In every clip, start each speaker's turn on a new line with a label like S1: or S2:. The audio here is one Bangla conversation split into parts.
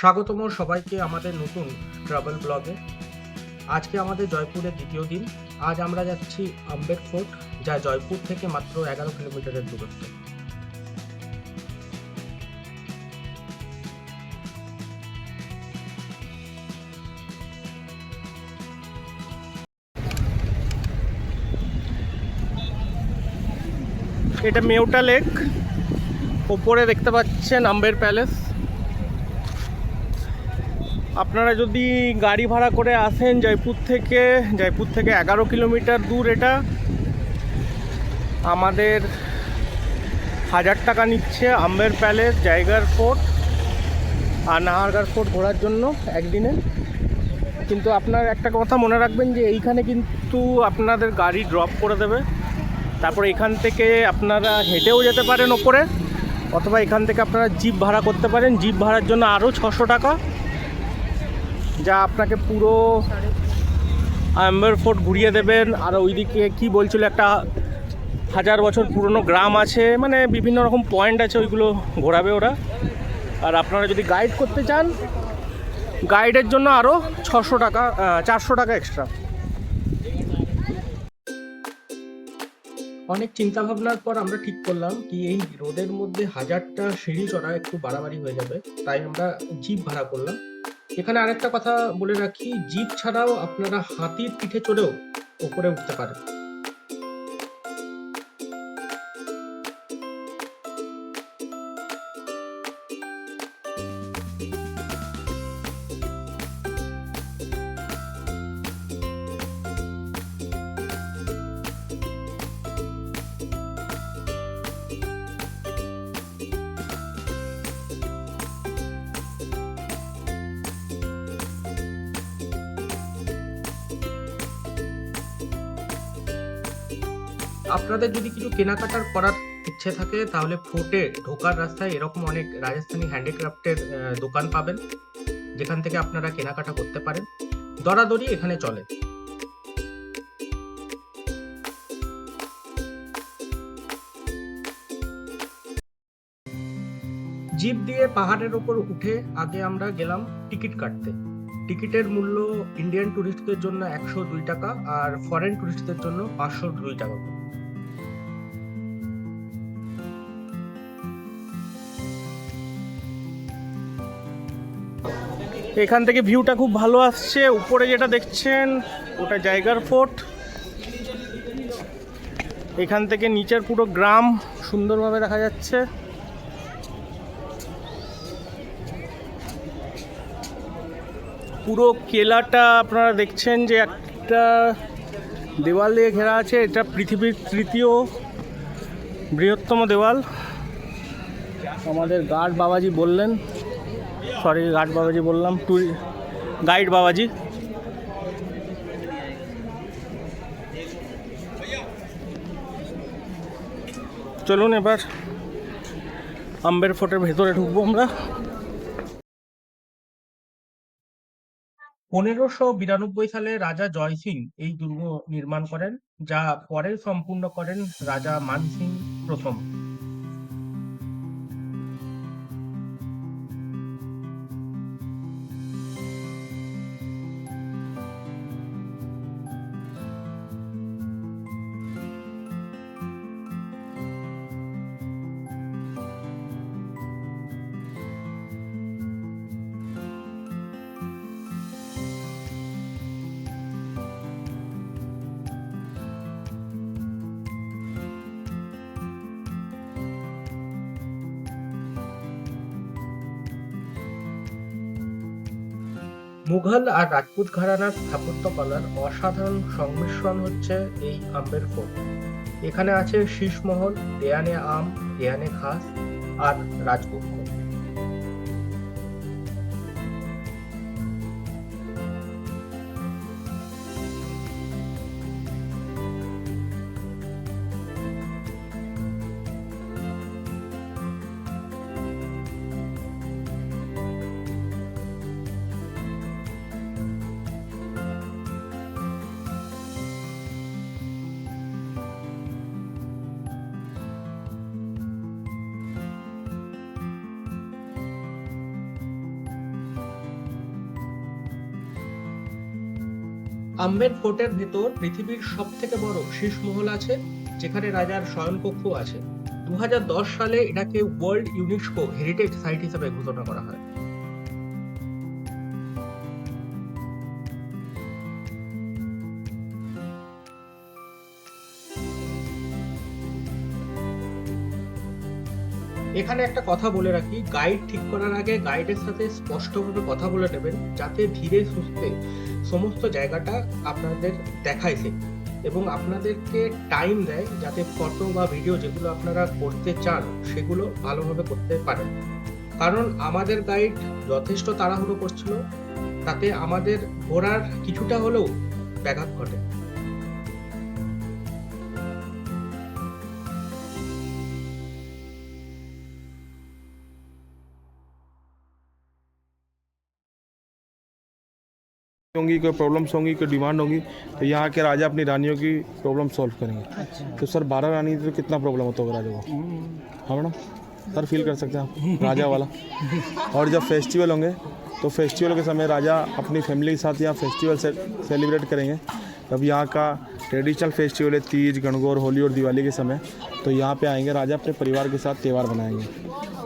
S1: স্বাগতম সবাইকে আমাদের নতুন ট্রাভেল ব্লগে আজকে আমাদের জয়পুরের দ্বিতীয় দিন। আজ আমরা যাচ্ছি আম্বের ফোর্ট, যা জয়পুর থেকে মাত্র এগারো কিলোমিটারের দূরত্ব। এটা মেউটা লেক। ওপরে দেখতে পাচ্ছেন আম্বের প্যালেস। আপনারা যদি গাড়ি ভাড়া করে আসেন জয়পুর থেকে জয়পুর থেকে এগারো কিলোমিটার দূর এটা, আমাদের হাজার টাকা নিচ্ছে আম্বের প্যালেস, জায়গার ফোর্ট আর নাহারগার ফোর্ট ঘোরার জন্য একদিনে। কিন্তু আপনার একটা কথা মনে রাখবেন যে এইখানে কিন্তু আপনাদের গাড়ি ড্রপ করে দেবে। তারপরে এখান থেকে আপনারা হেঁটেও যেতে পারেন ওপরে, অথবা এখান থেকে আপনারা জিপ ভাড়া করতে পারেন। জিপ ভাড়ার জন্য আরও ছশো টাকা। যা আপনাকে পুরো আম্বার ফোর্ট ঘুরিয়ে দেবেন। আর ওইদিকে কি বলছিল, একটা হাজার বছর পুরনো গ্রাম আছে। মানে বিভিন্ন রকম পয়েন্ট আছে, ওইগুলো ঘোরাবে ওরা। আর আপনারা যদি গাইড করতে চান গাইডের জন্য আরও ছশো টাকা চারশো টাকা এক্সট্রা অনেক চিন্তা ভাবনার পর আমরা ঠিক করলাম কি এই রোদের মধ্যে হাজারটা সিঁড়ি চড়া একটু বাড়াবাড়ি হয়ে যাবে। তাই আমরা জিপ ভাড়া করলাম। এখানে আরেকটা কথা বলে রাখি জিপ ছাড়াও আপনারা হাতির পিঠে চড়েও উপরে উঠতে পারেন। আপনাদের যদি কিছু কেনাকাটার করার ইচ্ছে থাকে, তাহলে ফোর্টে ঢোকার রাস্তায় এরকম অনেক রাজস্থানি হ্যান্ডিক্রাফটের দোকান পাবেন। যেখান থেকে আপনারা কেনাকাটা করতে পারেন। দরাদরি এখানে চলে। জিপ দিয়ে পাহাড়ের ওপর উঠে আগে আমরা গেলাম টিকিট কাটতে। টিকিটের মূল্য ইন্ডিয়ান টুরিস্টদের জন্য একশো দুই টাকা আর ফরেন টুরিস্টদের জন্য পাঁচশো দুই টাকা এখান থেকে ভিউটা খুব ভালো আসছে। উপরে যেটা দেখছেন, ওটা জায়গার ফোর্ট। এখান থেকে নিচের পুরো গ্রাম সুন্দরভাবে দেখা যাচ্ছে। পুরো কেলাটা আপনারা দেখছেন যে একটা দেওয়াল দিয়ে ঘেরা আছে। এটা পৃথিবীর তৃতীয় বৃহত্তম দেওয়াল। আমাদের গার্ড বাবাজি বললেন সরি, গার্ড বাবাজি বললাম টুরি গাইড বাবাজি। চলুন এবার আম্বের ফোর্টের ভেতরে ঢুকবো আমরা। পনেরোশো বিরানব্বই সালে রাজা জয় সিং এই দুর্গ নির্মাণ করেন, যা পরে সম্পূর্ণ করেন রাজা মান সিং প্রথম। মুঘল আর রাজপুত ঘরানার স্থাপত্যকলার অসাধারণ সংমিশ্রণ হচ্ছে এই আম্বের ফোর্ট এখানে আছে শীষমহল, দেয়ানে আম, দেয়ানে ঘাস আর রাজকক্ষ আম্বের ফোর্টের ভেতর পৃথিবীর সব থেকে বড় শীষ মহল আছে, যেখানে রাজার শয়নকক্ষ আছে। দু হাজার দশ সালে এটাকে ওয়ার্ল্ড ইউনেস্কো হেরিটেজ সাইট হিসেবে ঘোষণা করা হয়। এখানে একটা কথা বলে রাখি গাইড ঠিক করার আগে গাইডের সাথে স্পষ্টভাবে কথা বলে নেবেন, যাতে ধীরে সুস্থে সমস্ত জায়গাটা আপনাদের দেখায় এবং আপনাদেরকে টাইম দেয় যাতে ফটো বা ভিডিও যেগুলো আপনারা করতে চান, সেগুলো ভালোভাবে করতে পারেন। কারণ আমাদের গাইড যথেষ্ট তাড়াহুড়ো করছিল, তাতে আমাদের ঘোরার কিছুটা হলেও ব্যাঘাত ঘটে।
S2: होंगी कोई प्रॉब्लम्स होंगी कोई डिमांड होगी तो यहाँ के राजा अपनी रानियों की प्रॉब्लम सॉल्व करेंगे। तो सर बारह रानी तो कितना प्रॉब्लम होता होगा राजा को? हाँ मैडम? सर फील कर सकते हैं आप, राजा वाला। और जब फेस्टिवल होंगे तो फेस्टिवल के समय राजा अपनी फैमिली के साथ यहाँ फेस्टिवल से सेलिब्रेट करेंगे। तब यहाँ का ट्रेडिशनल फेस्टिवल है, तीज, गणगौर, होली और दिवाली के समय। तो यहाँ पे आएँगे, राजा अपने परिवार के साथ त्यौहार बनाएँगे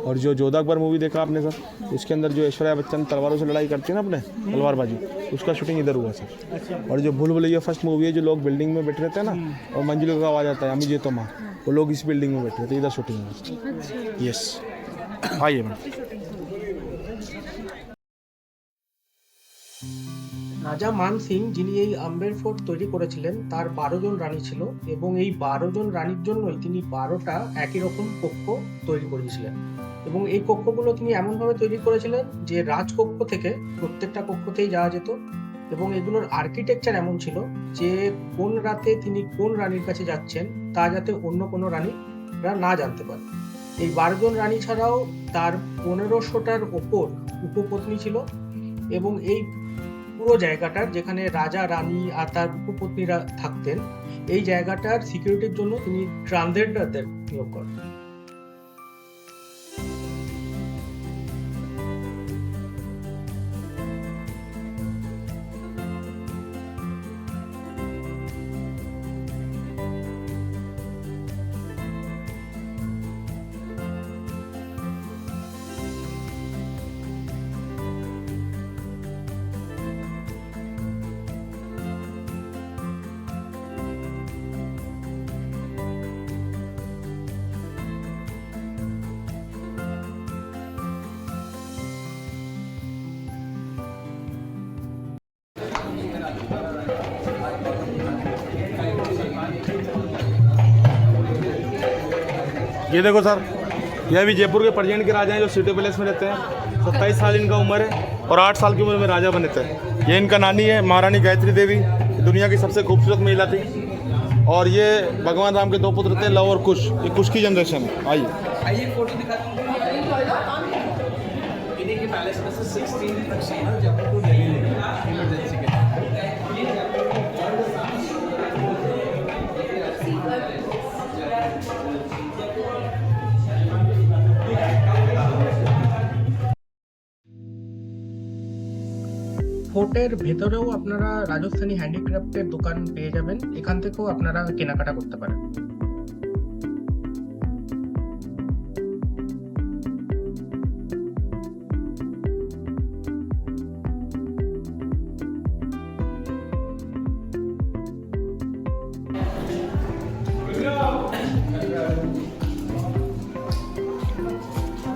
S2: और जो जोधा अकबर मूवी देखा आपने, सर, उसके अंदर जो ऐश्वर्या बच्चन तलवारों से लड़ाई करती है ना अपने, तलवारबाजी, उसका शूटिंग इधर हुआ, सर। और जो भूल भुलैया फ़र्स्ट मूवी है, जो लोग बिल्डिंग में बैठे रहते हैं ना, और मंजिल का आवाज़ आता है अमी जे तो माँ। वो लोग इस बिल्डिंग में बैठे रहते हैं इधर शूटिंग हुआ यस आइए मैम
S1: রাজা মান সিং যিনি এই আম্বের ফোর্ট তৈরি করেছিলেন তার বারো জন রানী ছিল এবং এই বারো জন রানীর জন্যই তিনি বারোটা একই রকম কক্ষ তৈরি করেছিলেন এবং এই কক্ষগুলো তিনি এমনভাবে তৈরি করেছিলেন যে রাজকক্ষ থেকে প্রত্যেকটা কক্ষতেই যাওয়া যেত এবং এগুলোর আর্কিটেকচার এমন ছিল যে কোন রাতে তিনি কোন রানীর কাছে যাচ্ছেন তা যাতে অন্য কোনো রানীরা না জানতে পারে। এই বারো জন রানী ছাড়াও তার পনেরোশোটার ওপর উপপত্নী ছিল এবং এই পুরো জায়গাটার যেখানে রাজা, রানী আর তার উপপত্নীরা থাকতেন, এই জায়গাটার সিকিউরিটির জন্য তিনি ট্রান্সজেন্ডারদের নিয়োগ করেন।
S2: ये देखो सर यह भी जयपुर के प्रजेंट के राजा हैं जो सिटी पैलेस में रहते हैं। सत्ताईस साल इनका उम्र है और आठ साल की उम्र में राजा बने थे। ये इनका नानी है, महारानी गायत्री देवी। दुनिया की सबसे खूबसूरत महिला थी। और ये भगवान राम के दो पुत्र थे, लव और कुश। ये कुश की जनरेशन है। आइए।
S3: फ़ोटो
S1: ফোর্টের ভেতরেও আপনারা রাজস্থানী হ্যান্ডিক্রাফটের দোকান পেয়ে যাবেন এখান থেকেও আপনারা কেনাকাটা করতে পারেন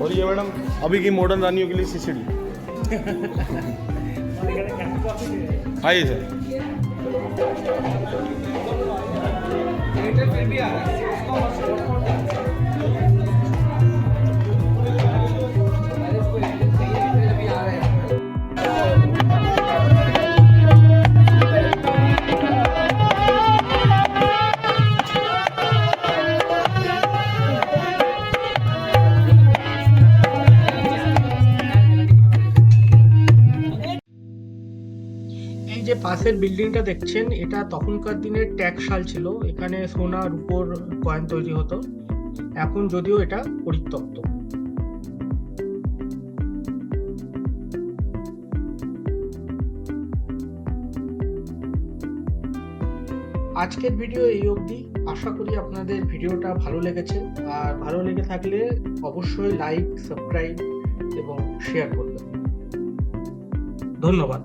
S2: और ये मैडम अभी की मॉडर्न रानियों के लिए सीसीडी आइए सर
S3: थिएटर फिर भी आ रहा है
S1: পাশের বিল্ডিংটা দেখছেন, এটা তখনকার দিনের ট্যাক্সাল ছিল, এখানে সোনা রূপোর কয়েন তৈরি হতো, এখন যদিও এটা পরিত্যক্ত। আজকের ভিডিও এই অবধি। আশা করি আপনাদের ভিডিওটা ভালো লেগেছে, আর ভালো লেগে থাকলে অবশ্যই লাইক, সাবস্ক্রাইব এবং শেয়ার করবেন। ধন্যবাদ।